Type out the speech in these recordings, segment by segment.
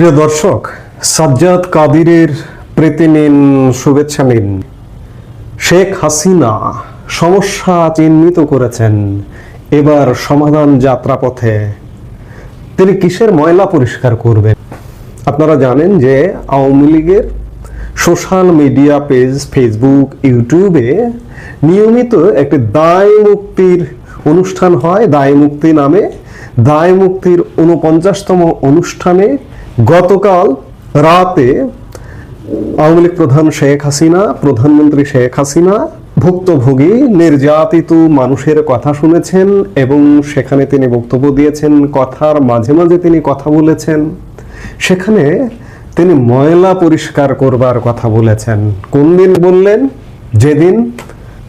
প্রিয় দর্শক, সাজ্জাদ কাদিরের প্রীতি নিন, শুভেচ্ছা নিন। শেখ হাসিনা সমস্যা চিহ্নিত করেছেন। এবার সমাধান যাত্রাপথে তিনি কিসের ময়লা পরিষ্কার করবেন? আপনারা জানেন যে আওয়ামী লীগের সোশ্যাল মিডিয়া পেজ ফেসবুক, ইউটিউবে নিয়মিত একটি দায় মুক্তির অনুষ্ঠান হয়। দায় মুক্তি নামে দায় মুক্তির উনপঞ্চাশতম অনুষ্ঠানে গতকাল রাতে আওয়ামী লীগ প্রধান শেখ হাসিনা, প্রধানমন্ত্রী শেখ হাসিনা ভুক্তভোগী, নির্যাতিত মানুষের কথা শুনেছেন এবং সেখানে তিনি বক্তব্য দিয়েছেন, কথার মাঝে মাঝে তিনি কথা বলেছেন। সেখানে তিনি ময়লা পরিষ্কার করবার কথা বলেছেন। কোন দিন বললেন? যেদিন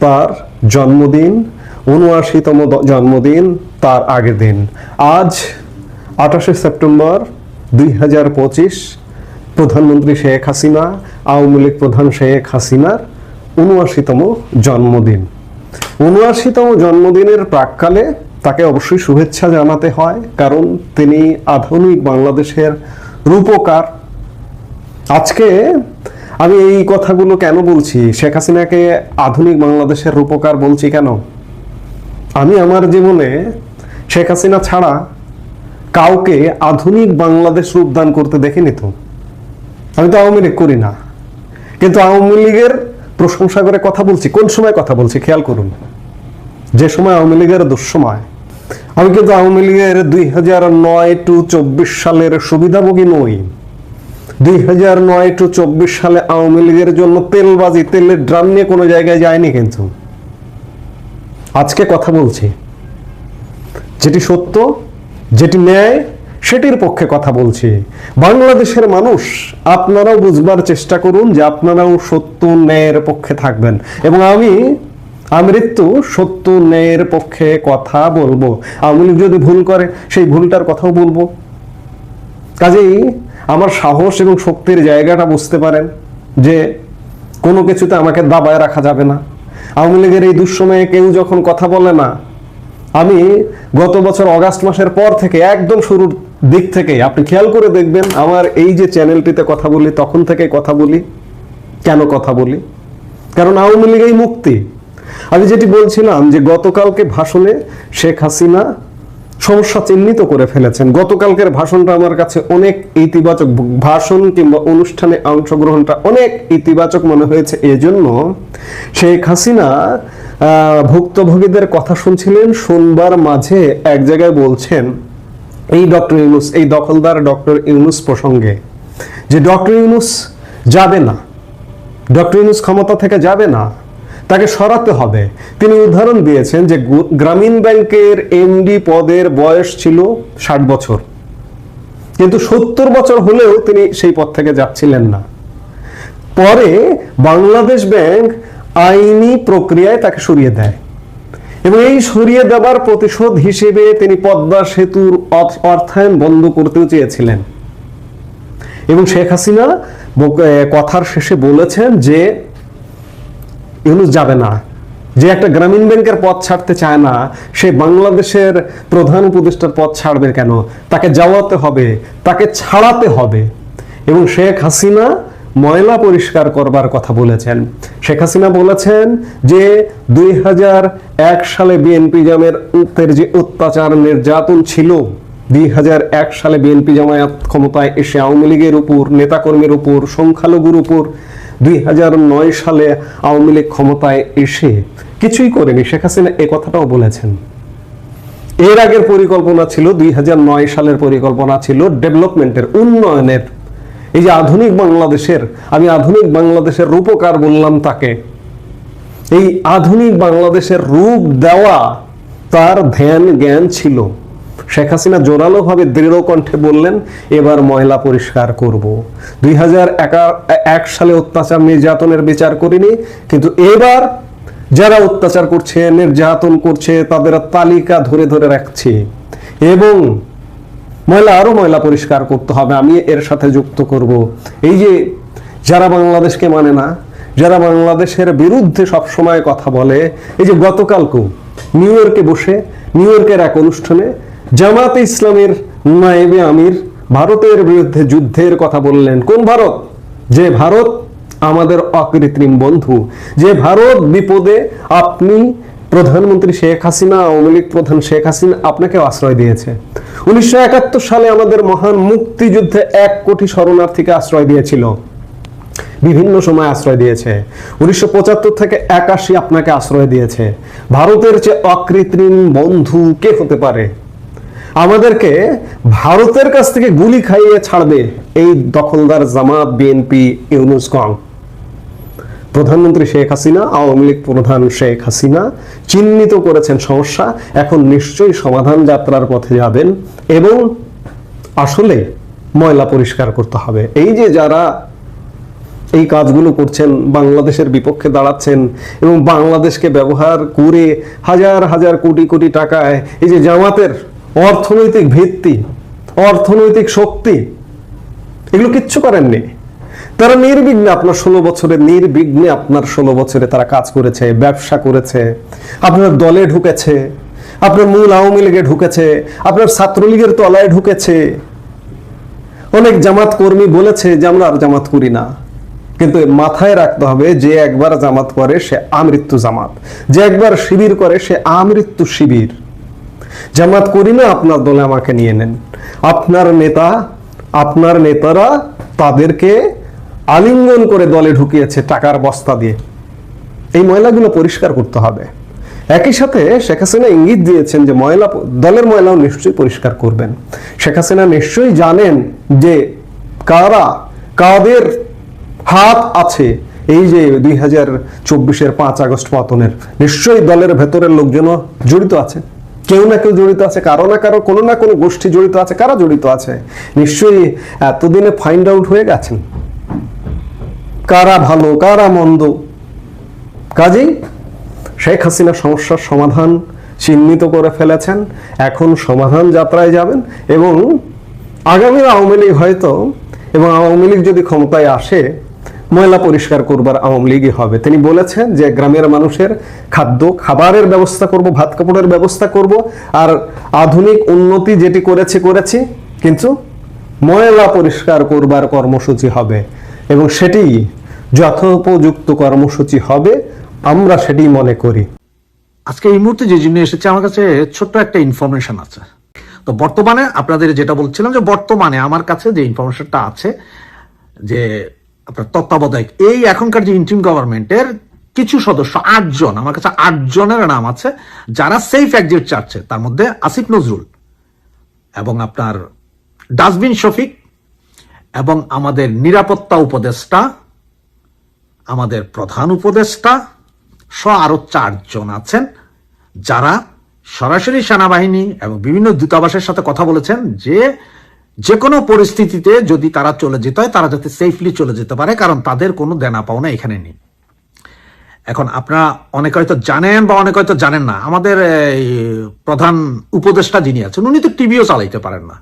তার জন্মদিন, উনআশিতম জন্মদিন, তার আগের দিন। আজ আঠাশে সেপ্টেম্বর দুই হাজার পঁচিশ প্রধানমন্ত্রী শেখ হাসিনা, আওয়ামী লীগ প্রধান শেখ হাসিনার উনআশিতম জন্মদিন। উনআশিতম জন্মদিনের প্রাককালে তাকে অবশ্যই শুভেচ্ছা জানাতে হয়, কারণ তিনি আধুনিক বাংলাদেশের রূপকার। আজকে আমি এই কথাগুলো কেন বলছি? শেখ হাসিনাকে আধুনিক বাংলাদেশের রূপকার বলছি কেন? আমি আমার জীবনে শেখ হাসিনা ছাড়া কাউকে আধুনিক বাংলাদেশ রূপদান করতে দেখিনি তো? আমি তো আওয়ামী লীগ করি না। কিন্তু আওয়ামী লীগের প্রশংসা করে কথা বলছি। কোন সময় কথা বলছি? খেয়াল করুন। যে সময় আওয়ামী লীগের দুঃসময়। আমি কিন্তু আওয়ামী লীগের দুই হাজার নয় টু চব্বিশ সালের সুবিধাভোগী নই। দুই হাজার নয় টু চব্বিশ সালে আওয়ামী লীগের জন্য তেলবাজি, তেলের ড্রাম নিয়ে কোনো জায়গায় যায়নি কিন্তু। আজকে কথা বলছি। যেটি সত্য যেটি ন্যায়, সেটির পক্ষে কথা বলছি। বাংলাদেশের মানুষ, আপনারাও বুঝবার চেষ্টা করুন যে আপনারাও সত্য ন্যায়ের পক্ষে থাকবেন। এবং আমি আমৃত্যু সত্য ন্যায়ের পক্ষে কথা বলব। লীগ যদি ভুল করে, সেই ভুলটার কথাও বলব। কাজেই আমার সাহস এবং শক্তির জায়গাটা বুঝতে পারেন যে কোনো কিছুতে আমাকে দাবায় রাখা যাবে না। আওয়ামী লীগের এই দুঃসময়ে কেউ যখন কথা বলে না আমি গত বছর অগাস্ট মাসের পর থেকে একদম শুরুর দিক থেকে আপনি খেয়াল করে দেখবেন আমার এই যে চ্যানেলটিতে কথা বলি, তখন থেকে কথা বলি। কেন কথা বলি? কারণ আওয়ামী লীগেই মুক্তি। আমি যেটি বলছিলাম যে গতকালকে ভাষণে শেখ হাসিনা সমস্যা চিহ্নিত করে ফেলেছেন। গতকালকের ভাষণটা আমার কাছে অনেক ইতিবাচক ভাষণ কিংবা অনুষ্ঠানে অংশগ্রহণটা অনেক ইতিবাচক মনে হয়েছে। এজন্য শেখ হাসিনা ভুক্তভোগীদের কথা শুনছিলেন, শুনবার মাঝে এক জায়গায় বলছেন, এই ডক্টর ইউনুস, এই দখলদার ডক্টর ইউনুস প্রসঙ্গে যে ডক্টর ইউনুস যাবে না, ডক্টর ইউনুস ক্ষমতা থেকে যাবে না, তাকে সরাতে হবে। তিনি উদাহরণ দিয়েছেন যে গ্রামীণ ব্যাংকের এমডি পদের বয়স ছিল ষাট বছর। কিন্তু সত্তর বছর হলেও তিনি সেই পদ থেকে যাচ্ছিলেন না। পরে বাংলাদেশ ব্যাংক আইনি প্রক্রিয়ায় তাকে সরিয়ে দেয়। এবং এই সরিয়ে দেবার প্রতিশোধ হিসেবে তিনি পদ্মা সেতুর অর্থায়ন বন্ধ করতেও চেয়েছিলেন। এবং শেখ হাসিনা কথার শেষে বলেছেন যে, ইউনুস যাবে না। যে একটা গ্রামীণ ব্যাংকের পথ ছাড়তে চায় না, সে বাংলাদেশের প্রধান উপদেষ্টার পথ ছাড়বে কেন? তাকে যাওয়াতে হবে, তাকে ছাড়াতে হবে। এবং শেখ হাসিনা ময়লা পরিষ্কার করবার কথা বলেছেন। শেখ হাসিনা বলেছেন যে, দুই সালে বিএনপি জামের যে অত্যাচার নির্যাতন ছিল, দুই সালে বিএনপি জামায়াত ক্ষমতায় এসে আওয়ামী লীগের উপর, নেতাকর্মীর উপর, সংখ্যালঘুর উপর, দুই হাজার নয় সালে আওয়ামী লীগ ক্ষমতায় এসে কিছুই করেনি। শেখ হাসিনা এ কথাটাও বলেছেন। এর আগের পরিকল্পনা ছিল, দুই হাজার নয় সালের পরিকল্পনা ছিল ডেভেলপমেন্টের, উন্নয়নের এই যে আধুনিক বাংলাদেশের, আমি আধুনিক বাংলাদেশের রূপকার বললাম তাকে। এই আধুনিক বাংলাদেশের রূপ দেওয়া তার ধ্যান জ্ঞান ছিল। শেখ হাসিনা জোরালোভাবে দৃঢ় কণ্ঠে বললেন, এবার ময়লা পরিষ্কার করব। দুই এক সালে অত্যাচার নির্যাতনের বিচার করিনি, কিন্তু এবার যারা অত্যাচার করছে, নির্যাতন করছে, তাদের তালিকা ধরে ধরে রাখছি। এবং ময়লা, আরও ময়লা পরিষ্কার করতে হবে, আমি এর সাথে যুক্ত করব। এই যে যারা বাংলাদেশকে মানে না, যারা বাংলাদেশের বিরুদ্ধে সব সময় কথা বলে, এই যে গতকালকেও নিউ ইয়র্কে বসে, নিউ ইয়র্কের এক অনুষ্ঠানে জামাতে ইসলামের নায়েবে আমির ভারতের বিরুদ্ধে যুদ্ধের কথা বললেন, কোন ভারত? যে ভারত আমাদের অকৃত্রিম বন্ধু, যে ভারত বিপদে আপনি প্রধানমন্ত্রী শেখ হাসিনা, আওয়ামী লীগ প্রধান শেখ হাসিনা আপনাকে আশ্রয় দিয়েছে। উনিশশো একাত্তর সালে আমাদের মহান মুক্তিযুদ্ধে এক কোটি শরণার্থীকে আশ্রয় দিয়েছিল। বিভিন্ন সময় আশ্রয় দিয়েছে। উনিশশো পঁচাত্তর থেকে একাশি আপনাকে আশ্রয় দিয়েছে। ভারতের যে অকৃত্রিম বন্ধু কে হতে পারে? আমাদেরকে ভারতের কাছ থেকে গুলি খাইয়ে ছাড়বে এই দখলদার জামাত বিএনপি ইউনুস কং প্রধানমন্ত্রী শেখ হাসিনা, আওয়ামী লীগ প্রধান শেখ হাসিনা চিহ্নিত করেছেন সমস্যা। এখন নিশ্চয়ই সমাধান যাত্রার পথে যাবেন এবং আসলে ময়লা পরিষ্কার করতে হবে। এই যে যারা এই কাজগুলো করছেন, বাংলাদেশের বিপক্ষে দাঁড়াচ্ছেন এবং বাংলাদেশকে ব্যবহার করে হাজার হাজার কোটি কোটি টাকায় এই যে জামাতের অর্থনৈতিক ভিত্তি, অর্থনৈতিক শক্তি, এগুলো কিচ্ছু করেননি। তারা নির্বিঘ্নে আপনার ষোলো বছরে, নির্বিঘ্নে আপনার ষোলো বছরে তারা কাজ করেছে, ব্যবসা করেছে, আপনার দলে ঢুকেছে, আপনার মূল আওয়ামী লীগে ঢুকেছে, আপনার ছাত্রলীগের তলায় ঢুকেছে। অনেক জামাত কর্মী বলেছে যে, আমরা আর জামাত করি না। কিন্তু মাথায় রাখতে হবে যে, একবার জামাত করে সে আমৃত্যু জামাত। যে একবার শিবির করে সে আমৃত্যু শিবির। জামাত করি না, আপনার দলে আমাকে নিয়ে নেন। আপনার নেতা, আপনার নেতারা তাদেরকে আলিঙ্গন করে দলে ঢুকিয়েছে টাকার বস্তা দিয়ে। এই ময়লাগুলো পরিষ্কার করতে হবে। একই সাথে শেখ হাসিনা ইঙ্গিত দিয়েছেন যে ময়লা দলের ময়লাও নিশ্চয়ই পরিষ্কার করবেন। শেখ হাসিনা নিশ্চয়ই জানেন যে কারা, কাদের হাত আছে এই যে দুই হাজার চব্বিশের পাঁচ আগস্ট পতনের। নিশ্চয়ই দলের ভেতরের লোকজনও জড়িত আছে। কেউ না কেউ জড়িত আছে, কারও না কারও, কোনো না কোনো গোষ্ঠী জড়িত আছে, কারা জড়িত আছে? নিশ্চয়ই এতদিনে ফাইন্ড আউট হয়ে গেছেন। কারা ভালো, কারা মন্দ? কাজেই শেখ হাসিনা সমস্যার সমাধান চিহ্নিত করে ফেলেছেন। এখন সমাধান যাত্রায় যাবেন এবং আগামী আওয়ামী লীগ হয়তো এবং আওয়ামী লীগ যদি ক্ষমতায় আসে, ময়লা পরিষ্কার করবার আওয়ামী লীগই হবে। তিনি বলেছেন যে গ্রামের মানুষের খাদ্য, খাবারের ব্যবস্থা করব, ভাত কাপড়ের ব্যবস্থা করব আর আধুনিক উন্নতি যেটি করেছে, করেছি, কিন্তু ময়লা পরিষ্কার করবার কর্মসূচি হবে এবং সেটি যথোপযুক্ত কর্মসূচি হবে, আমরা সেটি মনে করি। আজকে এই মুহূর্তে যে জিনিস এসেছে, আমার কাছে ছোট্ট একটা ইনফরমেশন আছে। তো বর্তমানে আপনাদের যেটা বলছিলাম যে বর্তমানে আমার কাছে যে ইনফরমেশনটা আছে, যে আপনার তত্ত্বাবধায়ক, এই এখনকার যে ইন্টিম গভর্নমেন্টের কিছু সদস্য, আটজন, আমার কাছে আটজনের নাম আছে, যারা সেফ এক্সিট চাচ্ছে, তার মধ্যে আসিফ নজরুল এবং আপনার ডাস্টবিন শফিক এবং আমাদের নিরাপত্তা উপদেষ্টা আমাদের প্রধান উপদেষ্টা, সহ আরও চারজন আছেন, যারা সরাসরি সেনাবাহিনী এবং বিভিন্ন দূতাবাসের সাথে কথা বলেছেন যে যে কোনো পরিস্থিতিতে যদি তারা চলে যেতে হয়, তারা যাতে সেফলি চলে যেতে পারে, কারণ তাদের কোনো দেনা পাওনা এখানে নেই। এখন আপনারা অনেকে হয়তো জানেন বা অনেকে হয়তো জানেন না, আমাদের প্রধান উপদেষ্টা যিনি আছেন, উনি তো টিভিও চালাইতে পারেন না।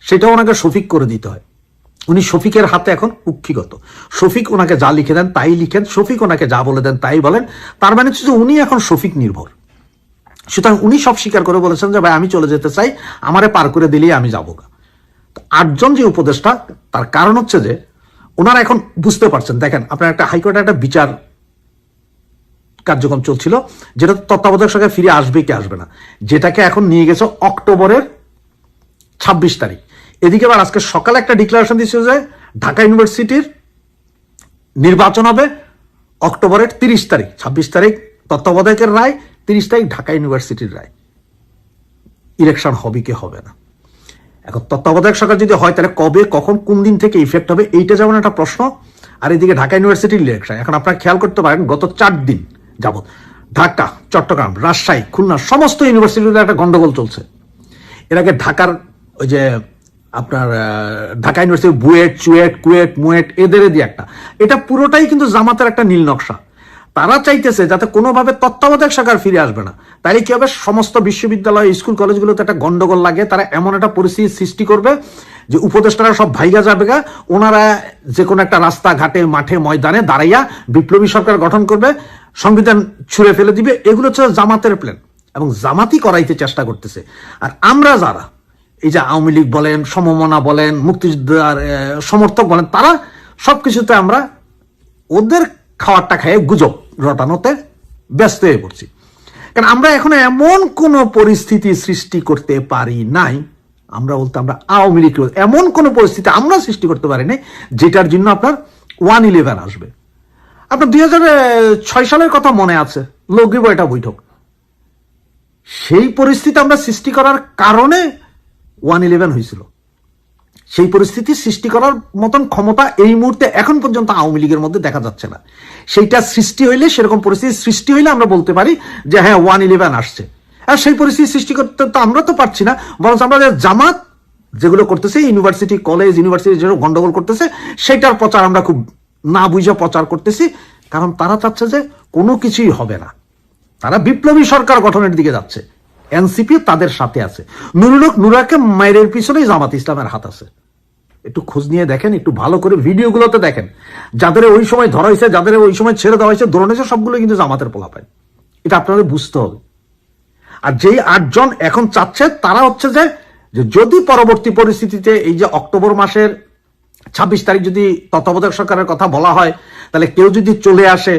সেটাও ওনাকে শফিক করে দিতে হয়। উনি শফিকের হাতে এখন কুক্ষিগত। শফিক ওনাকে যা লিখে দেন তাই লিখেন, শফিক ওনাকে যা বলে দেন তাই বলেন। তার মানে হচ্ছে যে উনি এখন শফিক নির্ভর। সুতরাং উনি সব স্বীকার করে বলেছেন যে, ভাই, আমি চলে যেতে চাই, আমারে পার করে দিলেই আমি যাব। আটজন যে উপদেষ্টা, তার কারণ হচ্ছে যে, ওনারা এখন বুঝতে পারছেন। দেখেন, আপনার একটা হাইকোর্টে একটা বিচার কার্যক্রম চলছিল, যেটা তত্ত্বাবধায়ক সরকার ফিরে আসবে কি আসবে না। যেটাকে এখন নিয়ে গেছে অক্টোবরের ছাব্বিশ তারিখ। এদিকে আবার আজকে সকালে একটা ডিক্লারেশন দিচ্ছে যে ঢাকা ইউনিভার্সিটির নির্বাচন হবে অক্টোবরের তিরিশ তারিখ, ছাব্বিশ তারিখ, তত্ত্বাবধায়কের রায়, তিরিশ তারিখ ঢাকা ইউনিভার্সিটির রায়। ইলেকশন হবে কি হবে না? এখন তত্ত্বাবধায়ক সরকার যদি হয়, তাহলে কবে, কখন, কোন দিন থেকে ইফেক্ট হবে, এইটা যেমন একটা প্রশ্ন, আর এদিকে ঢাকা ইউনিভার্সিটির ইলেকশন এখন আপনারা খেয়াল করতে পারেন, গত চার দিন যাবৎ ঢাকা, চট্টগ্রাম, রাজশাহী, খুলনা, সমস্ত ইউনিভার্সিটিতে একটা গন্ডগোল চলছে। এর আগে ঢাকার ওই যে আপনার ঢাকা ইউনিভার্সিটি বুয়েট, চুয়েট, কুয়েট, মুয়েট, এদের দিয়ে একটা। এটা পুরোটাই কিন্তু জামাতের একটা নীল নকশা। তারা চাইতেছে যাতে কোনোভাবে তত্ত্বাবধায়ক সরকার ফিরে আসবে না। তাইলে কি হবে? সমস্ত বিশ্ববিদ্যালয়, স্কুল, কলেজগুলোতে একটা গন্ডগোল লাগে। তারা এমন একটা পরিস্থিতি সৃষ্টি করবে যে উপদেষ্টারা সব ভাইগা যাবে গা। ওনারা যে কোনো একটা রাস্তা, ঘাটে, মাঠে, ময়দানে দাঁড়াইয়া বিপ্লবী সরকার গঠন করবে, সংবিধান ছুঁড়ে ফেলে দিবে। এগুলো হচ্ছে জামাতের প্ল্যান এবং জামাতই করাইতে চেষ্টা করতেছে। আর আমরা যারা এই যে আওয়ামী লীগ বলেন, সমমনা বলেন, মুক্তিযোদ্ধার সমর্থক বলেন, তারা সবকিছুতে আমরা ওদের খাওয়ারটা খেয়ে গুজব রটানোতে ব্যস্ত হয়ে পড়ছি। কারণ আমরা এখন এমন কোন পরিস্থিতি সৃষ্টি করতে পারি নাই, আমরা বলতে আমরা আওয়ামী লীগ এমন কোন পরিস্থিতি আমরা সৃষ্টি করতে পারি নাই, যেটার জন্য আপনার ওয়ান ইলেভেন আসবে। আপনার দুই ছয় সালের কথা মনে আছে লগিব এটা বৈঠক। সেই পরিস্থিতি আমরা সৃষ্টি করার কারণে ওয়ান ইলেভেন হয়েছিল। সেই পরিস্থিতি সৃষ্টি করার মতন ক্ষমতা এই মুহূর্তে এখন পর্যন্ত আওয়ামী লীগের মধ্যে দেখা যাচ্ছে না। সেইটা সৃষ্টি হইলে সেরকম পরিস্থিতি সৃষ্টি হইলে আমরা বলতে পারি যে হ্যাঁ ওয়ান ইলেভেন আসছে। আর সেই পরিস্থিতি সৃষ্টি করতে তো আমরা তো পারছি না বরং আমরা জামাত যেগুলো করতেছে, ইউনিভার্সিটি, কলেজ, ইউনিভার্সিটি যেগুলো গন্ডগোল করতেছে, সেটার প্রচার আমরা খুব না বুঝে প্রচার করতেছি, কারণ তারা চাচ্ছে যে কোনো কিছুই হবে না। তারা বিপ্লবী সরকার গঠনের দিকে যাচ্ছে। এনসিপি তাদের সাথে আছে। নুরুল হক নুরাকে মায়ের পিছনেই জামাত ইসলামের হাত আছে। একটু খোঁজ নিয়ে দেখেন, একটু ভালো করে ভিডিওগুলোতে দেখেন। যাদের ওই সময় ধরা হয়েছে, যাদের ওই সময় ছেড়ে দেওয়া হয়েছে, ধরুন হয়েছে সবগুলো কিন্তু জামাতের পোলা পায় এটা আপনাদের বুঝতে হবে। আর যেই আটজন এখন চাচ্ছে, তারা হচ্ছে যে যদি পরবর্তী পরিস্থিতিতে এই যে অক্টোবর মাসের ছাব্বিশ তারিখ যদি তত্ত্বাবধায়ক সরকারের কথা বলা হয়, তাহলে কেউ যদি চলে আসে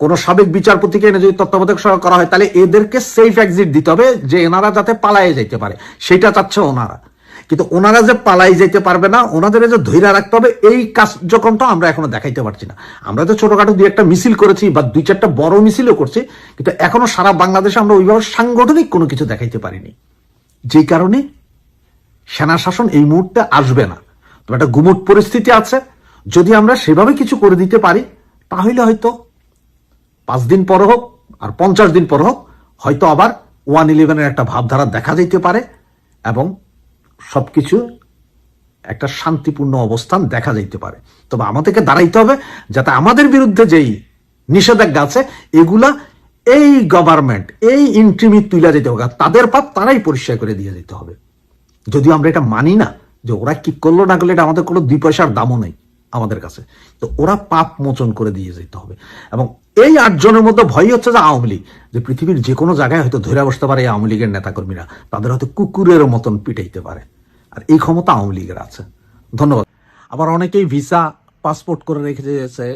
কোন সাবেক বিচারপতিকে এনে যদি তত্ত্বাবধায়ক সরকার করা হয়, তাহলে এদেরকে সেফ এক্সিট দিতে হবে যে এনারা যাতে পালায়ে যেতে পারে। সেটা চাচ্ছে ওনারা। কিন্তু ওনারা যে পালাই যেতে পারবে না, ওনাদের যে ধৈর্য রাখতে হবে, এই কার্যক্রমটা আমরা এখনও দেখাইতে পারছি না। আমরা তো ছোটখাটো দুই একটা মিছিল করেছি বা দুই চারটা বড় মিছিলও করছি, কিন্তু এখনও সারা বাংলাদেশে আমরা ওইভাবে সাংগঠনিক কোনো কিছু দেখাইতে পারিনি। যেই কারণে সেনা শাসন এই মুহূর্তে আসবে না। তবে একটা গুমুট পরিস্থিতি আছে। যদি আমরা সেভাবে কিছু করে দিতে পারি, তাহলে হয়তো পাঁচ দিন পর হোক আর পঞ্চাশ দিন পর হোক, হয়তো আবার ওয়ান ইলেভেনের একটা ভাবধারা দেখা যেতে পারে এবং সবকিছু একটা শান্তিপূর্ণ অবস্থান দেখা যাইতে পারে। তবে আমাদেরকে দাঁড়াইতে হবে যাতে আমাদের বিরুদ্ধে যেই নিষেধাজ্ঞা আছে, এগুলা এই গভর্নমেন্ট এই ইন্ট্রিমিট তুলে যেতে হবে। তাদের পাপ তারাই পরিষ্কার করে দিয়ে যেতে হবে। যদিও আমরা এটা মানি না যে ওরা কি করল, না করলে, এটা আমাদের কোনো দুই পয়সার দামও নেই আমাদের কাছে। তো ওরা পাপ মোচন করে দিয়ে যেতে হবে। এবং এই আটজনের মধ্যে ভয় হচ্ছে যে আওয়ামী লীগ, যে পৃথিবীর যে কোনো জায়গায় হয়তো ধরে বসতে পারে আওয়ামী লীগের নেতাকর্মীরা। তাদের হয়তো কুকুরের মতন পিটাইতে পারে। আর এই ক্ষমতা আওয়ামী লীগের আছে। ধন্যবাদ। আবার অনেকেই ভিসা, পাসপোর্ট করে রেখে দিয়েছে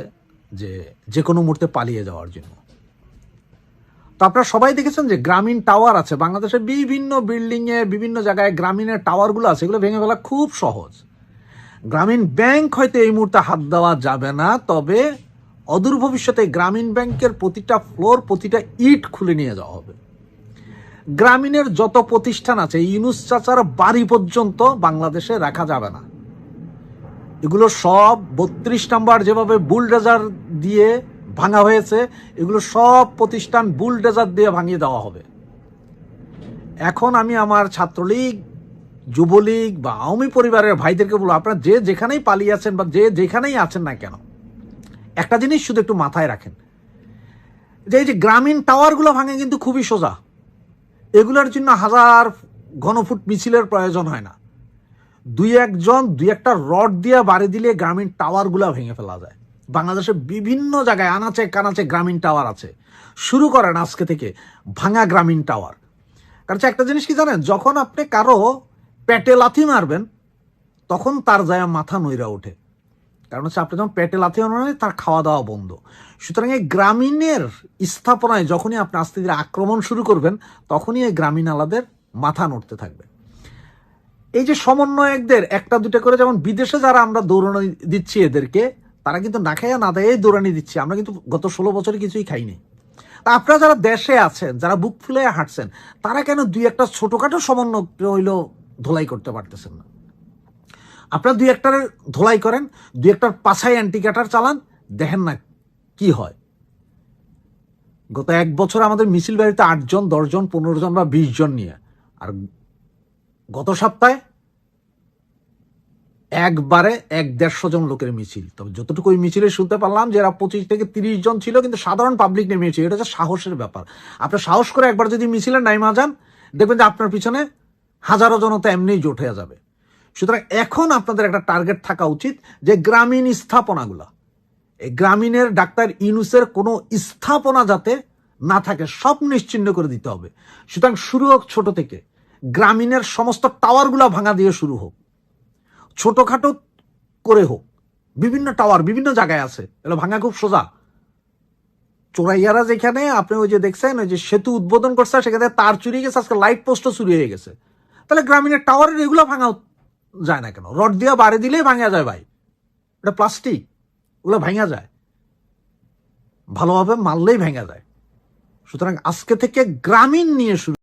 যে যে কোনো মুহূর্তে পালিয়ে যাওয়ার জন্য। তো আপনারা সবাই দেখেছেন যে গ্রামীণ টাওয়ার আছে। বাংলাদেশের বিভিন্ন বিল্ডিং এ বিভিন্ন জায়গায় গ্রামীণের টাওয়ারগুলো আছে। এগুলো ভেঙে ফেলা খুব সহজ। গ্রামীণ ব্যাংক হয়তো এই মুহূর্তে হাত দেওয়া যাবে না, তবে অদূর ভবিষ্যতে গ্রামীণ ব্যাংকের প্রতিটা ফ্লোর, প্রতিটা ইট খুলে নিয়ে যাওয়া হবে। গ্রামীণের যত প্রতিষ্ঠান আছে, ইউনুস চাচার বাড়ি পর্যন্ত বাংলাদেশে রাখা যাবে না। এগুলো সব বত্রিশ নাম্বার যেভাবে বুলডেজার দিয়ে ভাঙা হয়েছে, এগুলো সব প্রতিষ্ঠান বুলডেজার দিয়ে ভাঙিয়ে দেওয়া হবে। এখন আমি আমার ছাত্রলীগ, যুবলীগ বা আওয়ামী পরিবারের ভাইদেরকে বলব, আপনারা যে যেখানেই পালিয়ে আছেন বা যে যেখানেই আছেন না কেন একটা জিনিস শুধু একটু মাথায় রাখেন। যে এই যে গ্রামীণ টাওয়ারগুলো ভাঙে কিন্তু খুবই সোজা। এগুলোর জন্য হাজার ঘনফুট মিছিলের প্রয়োজন হয় না। দুই একজন, দুই একটা রড দিয়ে বাড়ি দিলে গ্রামীণ টাওয়ারগুলো ভেঙে ফেলা যায়। বাংলাদেশের বিভিন্ন জায়গায় আনাচে কানাচে গ্রামীণ টাওয়ার আছে। শুরু করেন আজকে থেকে ভাঙা গ্রামীণ টাওয়ার। কারণ একটা জিনিস কি জানেন? যখন আপনি কারও পেটে লাথি মারবেন, তখন তার যায় মাথা নইরা ওঠে। কারণ হচ্ছে আপনি যখন পেটে লাথি মারবেন তার খাওয়া দাওয়া বন্ধ। সুতরাং এই গ্রামীণের স্থাপনায় যখনই আপনি আস্তে ধীরে আক্রমণ শুরু করবেন, তখনই এই গ্রামীণ আলাদের মাথা নড়তে থাকবে। এই যে সমন্বয়কদের, একটা দুটো করে যেমন বিদেশে যারা আমরা দৌড়ানি দিচ্ছি এদেরকে, তারা কিন্তু না খাইয়া না দেয় দৌড়ানি দিচ্ছি। আমরা কিন্তু গত ষোলো বছরে কিছুই খাইনি। তা আপনারা যারা দেশে আছেন, যারা বুক ফুলে হাঁটছেন, তারা কেন দুই একটা ছোটোখাটো সমন্বয় হইলেও ধোলাই করতে পারতেছেন না? আপনারা দুই একটার ধোলাই করেন, দুই একটার পাছাই অ্যান্টিকাটার চালান, দেখেন না কি হয়। গত এক বছর আমাদের মিছিল বাড়িতে আটজন, দশজন পনেরো জন বা বিশ জন নিয়ে। আর গত সপ্তাহে একবারে এক দেড়শো জন লোকের মিছিল। তবে যতটুকু ওই মিছিলে শুনতে পারলাম যে এরা পঁচিশ থেকে তিরিশ জন ছিল, কিন্তু সাধারণ পাবলিক নেমেছে এটা হচ্ছে সাহসের ব্যাপার। আপনার সাহস করে একবার যদি মিছিলে নাইমা যান, দেখবেন যে আপনার পিছনে হাজারো জনতা এমনিই জোট যাবে। সুতরাং এখন আপনাদের একটা টার্গেট থাকা উচিত যে গ্রামীণ স্থাপনাগুলা। এই গ্রামীণের ডাক্তার ইউনুসের কোনো স্থাপনা যাতে না থাকে, সব নিশ্চিন্ন করে দিতে হবে। সুতরাং শুরু হোক ছোট থেকে। গ্রামীণের সমস্ত টাওয়ারগুলো ভাঙা দিয়ে শুরু হোক। ছোটখাটো করে হোক। বিভিন্ন টাওয়ার, বিভিন্ন জায়গায় আছে। এগুলো ভাঙা খুব সোজা। চোরাইয়ারা যেখানে, আপনি ওই যে দেখছেন, ওই যে সেতু উদ্বোধন করছে, সেখানে তার চুরি গেছে, আজকে লাইট পোস্টও চুরি হয়ে গেছে। তাহলে গ্রামীণের টাওয়ারের এগুলো ভাঙা যায় না কেন? রড দিয়ে বাড়ি দিলেই ভাঙা যায় ভাই। এটা প্লাস্টিক, ওগুলো ভাঙা যায়। ভালোভাবে মারলেই ভেঙে যায়। সুতরাং আজকে থেকে গ্রামীণ নিয়ে শুরু